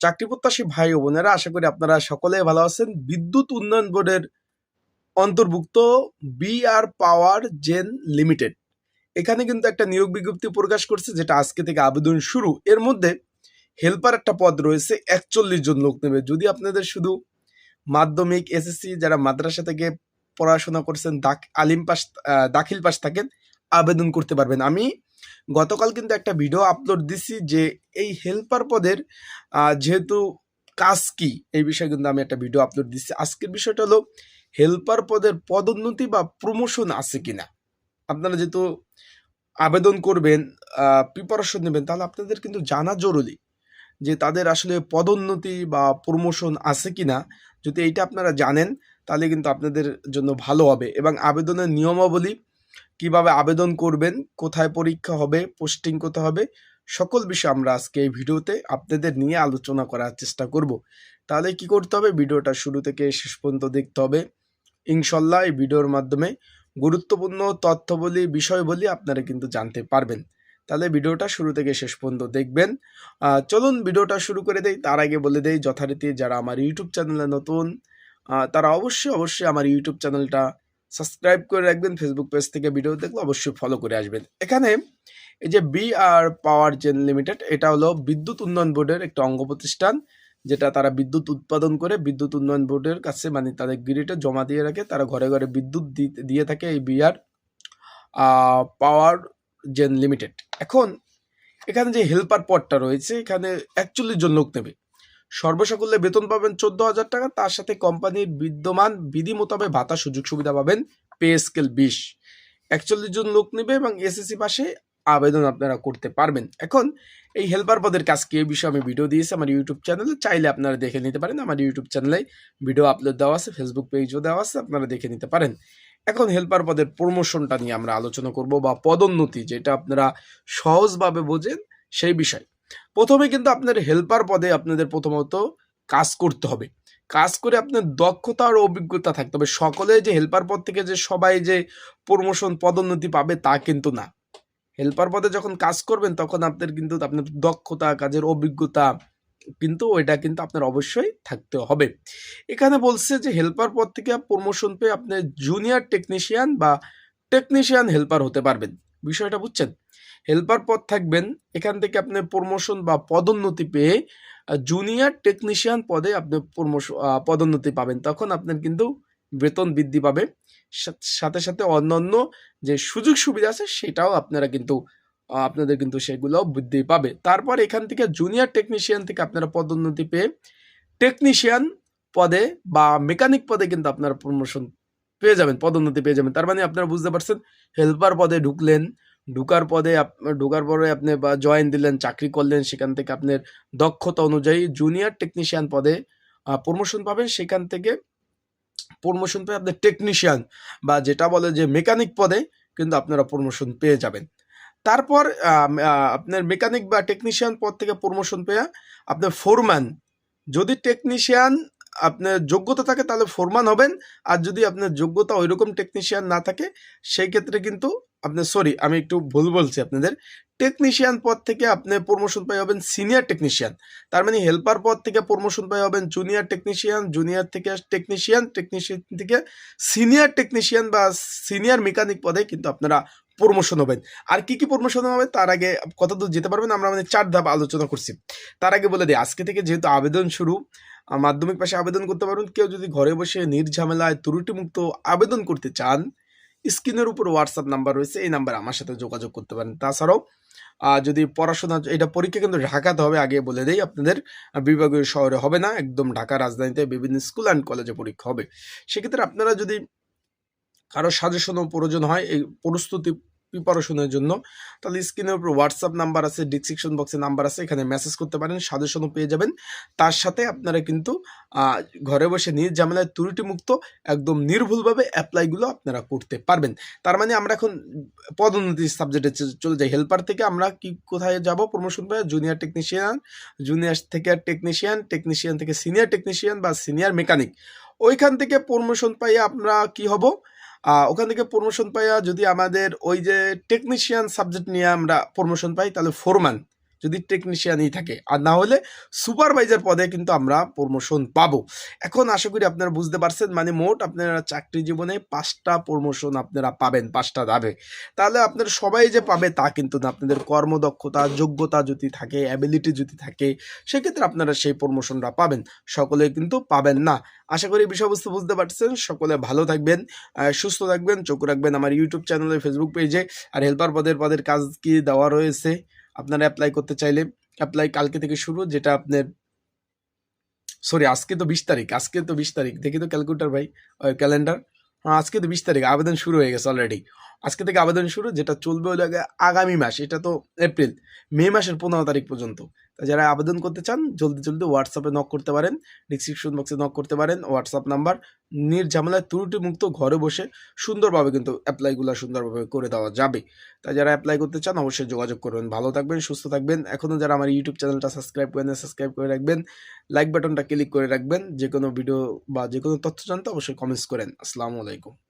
চাকরি প্রত্যাশী ভাই ও বোনেরা, আশা করি আপনারা সকলে ভালো আছেন। বিদ্যুৎ উন্নয়ন বোর্ডের অন্তর্ভুক্ত বিআর পাওয়ার জেন লিমিটেড এখানে কিন্তু একটা নিয়োগ বিজ্ঞপ্তি প্রকাশ করছে, যেটা আজকে থেকে আবেদন শুরু। এর মধ্যে হেল্পার একটা পদ রয়েছে, একচল্লিশ জন লোক নেবে। যদি আপনাদের শুধু মাধ্যমিক এসএসসি যারা মাদ্রাসা থেকে পড়াশোনা করছেন দাখ আলিম পাস দাখিল পাস থাকেন, আবেদন করতে পারবেন। আমি গতকাল কিন্তু একটা ভিডিও আপলোড দিছি যে এই হেল্পার পদের যেহেতু কাজ কি, এই বিষয়ে কিন্তু আমি একটা ভিডিও আপলোড দিচ্ছি আজকের বিষয়টা হলো হেল্পার পদের পদোন্নতি বা প্রমোশন আছে কিনা? আপনারা যেহেতু আবেদন করবেন প্রিপারেশন নেবেন, তাহলে আপনাদের কিন্তু জানা জরুরি যে তাদের আসলে পদোন্নতি বা প্রমোশন আছে কিনা। যদি এইটা আপনারা জানেন, তাহলে কিন্তু আপনাদের জন্য ভালো হবে। এবং আবেদনের নিয়মাবলী কীভাবে আবেদন করবেন, কোথায় পরীক্ষা হবে, পোস্টিং কোথায় হবে, সকল বিষয় আমরা আজকে এই ভিডিওতে আপনাদের নিয়ে আলোচনা করার চেষ্টা করব। তাহলে কি করতে হবে? ভিডিওটা শুরু থেকে শেষ পর্যন্ত দেখতে হবে। ইনশাল্লাহ এই ভিডিওর মাধ্যমে গুরুত্বপূর্ণ তথ্যবলী, বিষয়বলী আপনারা কিন্তু জানতে পারবেন। তাহলে ভিডিওটা শুরু থেকে শেষ পর্যন্ত দেখবেন। চলুন ভিডিওটা শুরু করে দেই। তার আগে বলে দেই, যথারীতি যারা আমার ইউটিউব চ্যানেলে নতুন তারা অবশ্যই অবশ্যই আমার ইউটিউব চ্যানেলটা সাবস্ক্রাইব করে রাখবেন ফেসবুক পেজ থেকে ভিডিও দেখলে অবশ্যই ফলো করে আসবেন। এখানে এই যে B R power gen limited এটা হলো বিদ্যুৎ উন্নয়ন বোর্ডের একটা অঙ্গ প্রতিষ্ঠান, যেটা তারা বিদ্যুৎ উৎপাদন করে, বিদ্যুৎ উন্নয়ন বোর্ডের কাছে মানে তাদের গ্রিডে জমা দিয়ে রাখে, তারা ঘরে ঘরে বিদ্যুৎ দিয়ে থাকে এই বিআর পাওয়ার জেন লিমিটেড এখন এখানে যে হেল্পার পদটা রয়েছে, এখানে একচল্লিশ জন লোক নেবে। সর্বসাকুল্যে বেতন পাবেন চোদ্দ হাজার টাকা, তার সাথে কোম্পানির বিদ্যমান বিধি মোতাবেক ভাতা সুযোগ সুবিধা পাবেন পে স্কেল বিশ। একচল্লিশ জন লোক নেবে এবং এসএসসি পাশে আবেদন আপনারা করতে পারবেন। এখন এই হেল্পার পদের কাজ কি? এই বিষয়ে আমি ভিডিও দিয়েছি আমার ইউটিউব চ্যানেলে চাইলে আপনারা দেখে নিতে পারেন। আমার ইউটিউব চ্যানেলে ভিডিও আপলোড দেওয়া আছে ফেসবুক পেজও দেওয়া আছে, আপনারা দেখে নিতে পারেন। এখন হেল্পার পদের প্রমোশনটা নিয়ে আমরা আলোচনা করব বা পদোন্নতি যেটা আপনারা সহজভাবে বোঝেন সেই বিষয়। প্রথমে কিন্তু আপনার হেল্পার পদে আপনাদের প্রথমত কাজ করতে হবে। কাজ করে আপনার দক্ষতা আর অভিজ্ঞতা থাকতে হবে। সকলে যে হেল্পার পদ থেকে যে সবাই যে প্রমোশন পদোন্নতি পাবে তা কিন্তু না। হেল্পার পদে যখন কাজ করবেন, তখন আপনার কিন্তু আপনার দক্ষতা, কাজের অভিজ্ঞতা কিন্তু ওইটা কিন্তু আপনার অবশ্যই থাকতে হবে। এখানে বলছে যে হেল্পার পদ থেকে প্রমোশন পেয়ে আপনি জুনিয়র টেকনিশিয়ান বা টেকনিশিয়ান হেল্পার হতে পারবেন। বিষয়টা বুঝছেন? হেল্পার পদ থাকবেন। এখান থেকে আপনি প্রমোশন বা পদোন্নতি পেয়ে জুনিয়র টেকনিশিয়ান পদে আপনি প্রমোশন পদোন্নতি পাবেন। তখন আপনার কিন্তু বেতন বৃদ্ধি পাবে। সাথে সাথে অন্যান্য যে সুযোগ সুবিধা আছে, সেটাও আপনারা কিন্তু আপনাদের কিন্তু সেগুলো বৃদ্ধি পাবে। তারপর এখান থেকে জুনিয়র টেকনিশিয়ান থেকে আপনারা পদোন্নতি পেয়ে টেকনিশিয়ান পদে বা মেকানিক পদে কিন্তু আপনারা প্রমোশন পেয়ে যাবেন, পদোন্নতি পেয়ে যাবেন। তার মানে আপনারা বুঝতে পারছেন, হেল্পার পদে ঢুকলেন ঢুকার পদে ঢুকার পরে আপনি বা জয়েন দিলেন, চাকরি করলেন, সেখান থেকে আপনার দক্ষতা অনুযায়ী জুনিয়র টেকনিশিয়ান পদে প্রমোশন পাবেন। সেখান থেকে প্রমোশন পেয়ে আপনার টেকনিশিয়ান বা যেটা বলে যে মেকানিক পদে কিন্তু আপনারা প্রমোশন পেয়ে যাবেন। তারপর আপনার মেকানিক বা টেকনিশিয়ান পদ থেকে প্রমোশন পেয়ে আপনার ফোরম্যান যদি টেকনিশিয়ান আপনার যোগ্যতা থাকে তাহলে ফোরম্যান হবেন। আর যদি আপনার যোগ্যতা ওইরকম টেকনিশিয়ান না থাকে, সেই ক্ষেত্রে কিন্তু আপনার সরি আমি একটু ভুল বলছি আপনাদের। টেকনিশিয়ান পদ থেকে আপনি প্রমোশন পাই হবেন সিনিয়র টেকনিশিয়ান তার মানে হেল্পার পদ থেকে প্রমোশন পাই হবেন জুনিয়র টেকনিশিয়ান জুনিয়র থেকে টেকনিশিয়ান টেকনিশিয়ান থেকে সিনিয়র টেকনিশিয়ান বা সিনিয়র মেকানিক পদে কিন্তু আপনারা প্রমোশন হবেন। আর কি কি প্রমোশন হবে তার আগে কত দূর যেতে পারবেন আমরা মানে চার ধাপ আলোচনা করছি। তার আগে বলে দিই, আজকে থেকে যেহেতু আবেদন শুরু, মাধ্যমিক পাশে আবেদন করতে পারবেন। কেউ যদি ঘরে বসে নির্ঝামেলায় ত্রুটিমুক্ত আবেদন করতে চান স্ক্রিনের উপর হোয়াটসঅ্যাপ নাম্বার রয়েছে, এই নাম্বারে আমার সাথে যোগাযোগ করতে পারেন। তাছাড়াও যদি পড়াশোনা, এটা পরীক্ষা কিন্তু ঢাকাতে হবে, আগে বলে দেই আপনাদের বিভাগীয় শহরে হবে না, একদম ঢাকা রাজধানীতে বিভিন্ন স্কুল অ্যান্ড কলেজে পরীক্ষা হবে। সেক্ষেত্রে আপনারা যদি কারও সাজেশনও প্রয়োজন হয়, এই প্রস্তুতি প্রিপারেশনের জন্য। তাহলে স্ক্রিনের উপর হোয়াটসঅ্যাপ নাম্বার আছে ডিসক্রিপশন বক্সে নাম্বার আছে, এখানে মেসেজ করতে পারেন সাজেশনও পেয়ে যাবেন। তার সাথে আপনারা কিন্তু ঘরে বসে নিজ ঝামেলায় ত্রুটিমুক্ত, একদম নির্ভুলভাবে অ্যাপ্লাইগুলো আপনারা করতে পারবেন। তার মানে আমরা এখন পদোন্নতি সাবজেক্টে চলে যাই। হেল্পার থেকে আমরা কি, কোথায় যাব? প্রমোশন পাই জুনিয়র টেকনিশিয়ান জুনিয়র থেকে টেকনিশিয়ান টেকনিশিয়ান থেকে সিনিয়র টেকনিশিয়ান বা সিনিয়র মেকানিক ওইখান থেকে প্রমোশন পাইয়া আমরা কি হব? ওখান থেকে প্রমোশন পাইয়া যদি আমাদের ওই যে টেকনিশিয়ান সাবজেক্ট নিয়ে আমরা প্রমোশন পাই, তাহলে ফোরম্যান যদি টেকনিশিয়ানই থাকে। আর না হলে সুপারভাইজার পদে কিন্তু আমরা প্রমোশন পাবো। এখন আশা করি আপনারা বুঝতে পারছেন মানে মোট আপনারা চাকরি জীবনে পাঁচটা প্রমোশন আপনারা পাবেন, পাঁচটা দাবে তাহলে আপনারা সবাই যে পাবে তা কিন্তু না। আপনাদের কর্মদক্ষতা, যোগ্যতা যদি থাকে অ্যাবিলিটি যদি থাকে, সেক্ষেত্রে আপনারা সেই প্রমোশনটা পাবেন। সকলে কিন্তু পাবেন না। আশা করি বিষয়বস্তু বুঝতে পারছেন। সকলে ভালো থাকবেন সুস্থ থাকবেন, চোখ রাখবেন আমার ইউটিউব চ্যানেলে ফেসবুক পেজে আর হেল্পার পদের পদের কাজ কি দেওয়া রয়েছে? আপনারা অ্যাপ্লাই করতে চাইলে অ্যাপ্লাই কালকে থেকে শুরু, যেটা আপনার সরি আজকে তো বিশ তারিখ, আজকে তো বিশ তারিখ, দেখি তো ক্যালকুলেটার ভাই ক্যালেন্ডার হ্যাঁ আজকে তো বিশ তারিখ, আবেদন শুরু হয়ে গেছে অলরেডি আজকে থেকে আবেদন শুরু, যেটা চলবে হলো আগামী মাস, এটা তো এপ্রিল মে মাসের পনেরো তারিখ পর্যন্ত। যারা আবেদন করতে চান, জলদি জলদি হোয়াটসঅ্যাপে নক করতে পারেন ডিসক্রিপশন বক্সে নক করতে পারেন হোয়াটসঅ্যাপ নাম্বার নির্ঝামেলায় ত্রুটি মুক্ত ঘরে বসে সুন্দরভাবে কিন্তু অ্যাপ্লাইগুলো সুন্দরভাবে করে দেওয়া যাবে। তাই যারা অ্যাপ্লাই করতে চান, অবশ্যই যোগাযোগ করবেন। ভালো থাকবেন, সুস্থ থাকবেন। এখনও যারা আমার ইউটিউব চ্যানেলটা সাবস্ক্রাইব করেন সাবস্ক্রাইব করে রাখবেন লাইক বাটনটা ক্লিক করে রাখবেন। যে কোনো ভিডিও বা যে কোনো তথ্য জানতে অবশ্যই কমেন্টস করেন। আসসালামু আলাইকুম।